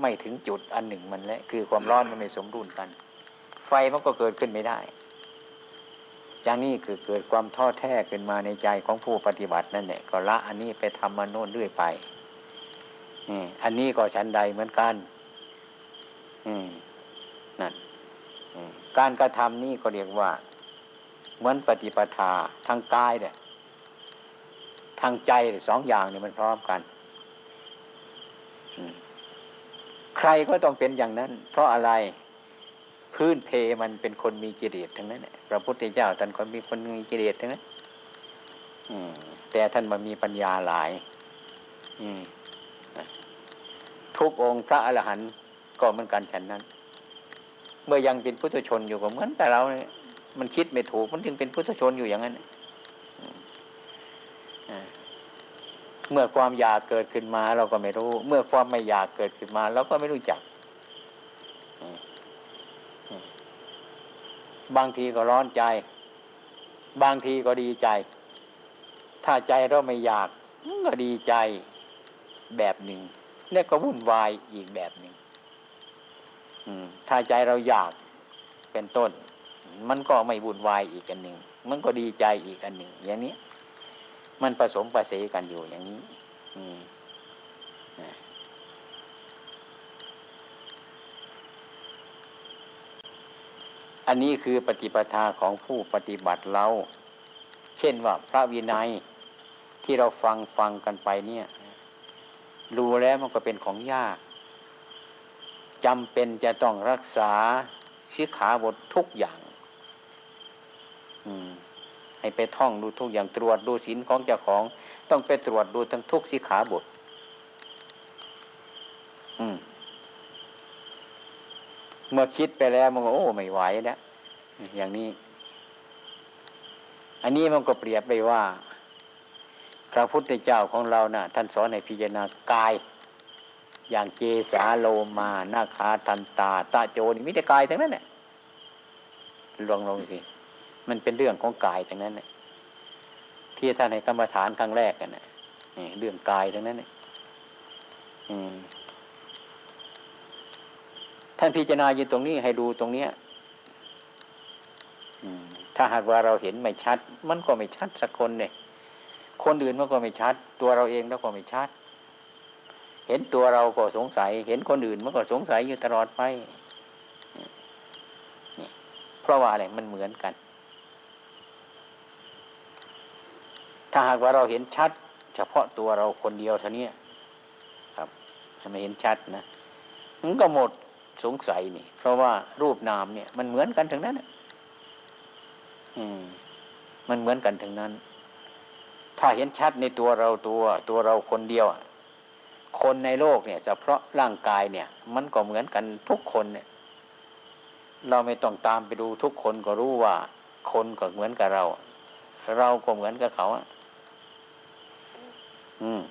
ไม่ถึงจุดอันหนึ่งมันแล้วคือความร้อนมันไม่สมดุลกัน ไฟมันก็เกิดขึ้นไม่ได้อย่างนี้คือเกิดความท้อแท้ขึ้นมาในใจของผู้ปฏิบัตินั่นแหละก็ละอันนี้ไปทำมันโน่นเรื่อยไปอืมอันนี้ก็ชั้นใดเหมือนกันอืมนั่นอืมการกระทำนี่ก็เรียกว่า เหมือนปฏิปทาทางกายเนี่ยทางใจเนี่ยสองอย่างเนี่ยมันพร้อมกัน อืม ใครก็ต้องเป็นอย่างนั้น เพราะอะไรพื้นเพมันเป็นคนมีกิเลสทั้งนั้นพระพุทธเจ้าท่านคนมีคนมีกิเลสทั้งนั้นแต่ท่านมามีปัญญาหลาย อืมทุกองค์พระอรหันต์ก็เหมือนกันฉันนั้น เมื่อยังเป็นพุทธชนอยู่ก็เหมือนแต่เราเนี่ยมันคิดไม่ถูกมันจึงเป็นพุทธชนอยู่อย่างนั้นอืมอ่า เมื่อความอยากเกิดขึ้นมาเราก็ไม่รู้ เมื่อความไม่อยากเกิดขึ้นมาเราก็ไม่รู้จัก บางทีก็ร้อนใจ บางทีก็ดีใจ ถ้าใจเราไม่อยากก็ดีใจแบบหนึ่งแล้วก็วุ่นวายอีกแบบหนึ่งถ้าใจเราอยากเป็นต้น มันก็ไม่วุ่นวายอีกอันหนึ่งมันก็ดีใจอีกอันหนึ่งอย่างนี้ มันผสมประเสกันอยู่อย่างนี้อันนี้คือปฏิปทาของผู้ปฏิบัติเรา เช่นว่าพระวินัยที่เราฟังฟังกันไปเนี่ย รู้แล้วมันก็เป็นของยากจำเป็นจะต้องรักษาสิกขาบททุกอย่าง อืม ให้ไปท่องดูทุกอย่างตรวจดูศีลของเจ้าของ ต้องไปตรวจดูทั้งทุกสิขาบท อืม เมื่อคิดไปแล้วมันก็โอ้ไม่ไหวแล้วอย่างนี้ อันนี้มันก็เปรียบไปว่า พระพุทธเจ้าของเรานะ่ะ ท่านสอนให้พิจารณากาย อย่างเจสาโลมานาคาทันตา ตาโจนี่มิต่กายทั้งนั้นแหละลองลองสิ มันเป็นเรื่องของกายทั้งนั้นแหละที่ท่านให้กรรมฐานครั้งแรกกันนะนี่เรื่องกายทั้งนั้นเนี่ยอืมท่านพิจารณาอยู่ตรงนี้ให้ดูตรงเนี้ยถ้าหากว่าเราเห็นไม่ชัด มันก็ไม่ชัดสักคนเนี่ยคนอื่นมันก็ไม่ชัด ตัวเราเองแล้วก็ไม่ชัด เห็นตัวเราก็สงสัย เห็นคนอื่นมันก็สงสัยอยู่ตลอดไปเพราะว่าอะไรมันเหมือนกัน ถ้าหากว่าเราเห็นชัด เฉพาะตัวเราคนเดียวเท่านี้ครับถ้าไมเห็นชัดนะมันก็หมดสงสัยนี่ เพราะว่ารูปนามเนี่ย มันเหมือนกันถึงนั้นอืม มันเหมือนกันถึงนั้น ถ้าเห็นชัดในตัวเราตัวตัวเราคนเดียวคนในโลกเนี่ยเฉพาะร่างกายเนี่ย มันก็เหมือนกันทุกคนเนี่ย เราไม่ต้องตามไปดูทุกคนก็รู้ว่า คนก็เหมือนกับเรา เราก็เหมือนกับเขาอะ อืม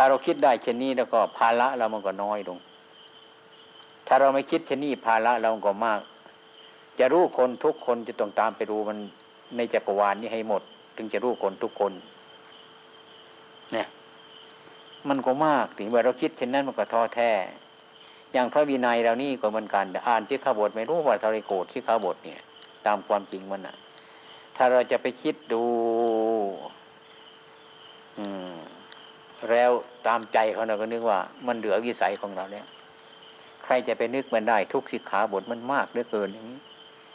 ถ้าเราคิดได้เช่นนี้แล้วก็ภาระเรามันก็น้อยลง ถ้าเราไม่คิดเช่นนี้ภาระเราก็มาก จะรู้คนทุกคนจะต้องตามไปดูมันในจักรวาลนี้ให้หมด ถึงจะรู้คนทุกคน เนี่ย มันก็มากถึงเมื่อเราคิดเช่นนั้นมันก็ท้อแท้อย่างพระวินัยเรานี่ก็เหมือนกันอ่านชื่ข้าบทไม่รู้ว่าทาริโกดชื่ข้าบทเนี่ย ตามความจริงมันอะ ถ้าเราจะไปคิดดูแล้วตามใจเขาเราก็นึกว่า มันเหลือวิสัยของเราเนี่ย ใครจะไปนึกมันได้ทุกสิกขาบทมันมากเหลือเกินอย่างนี้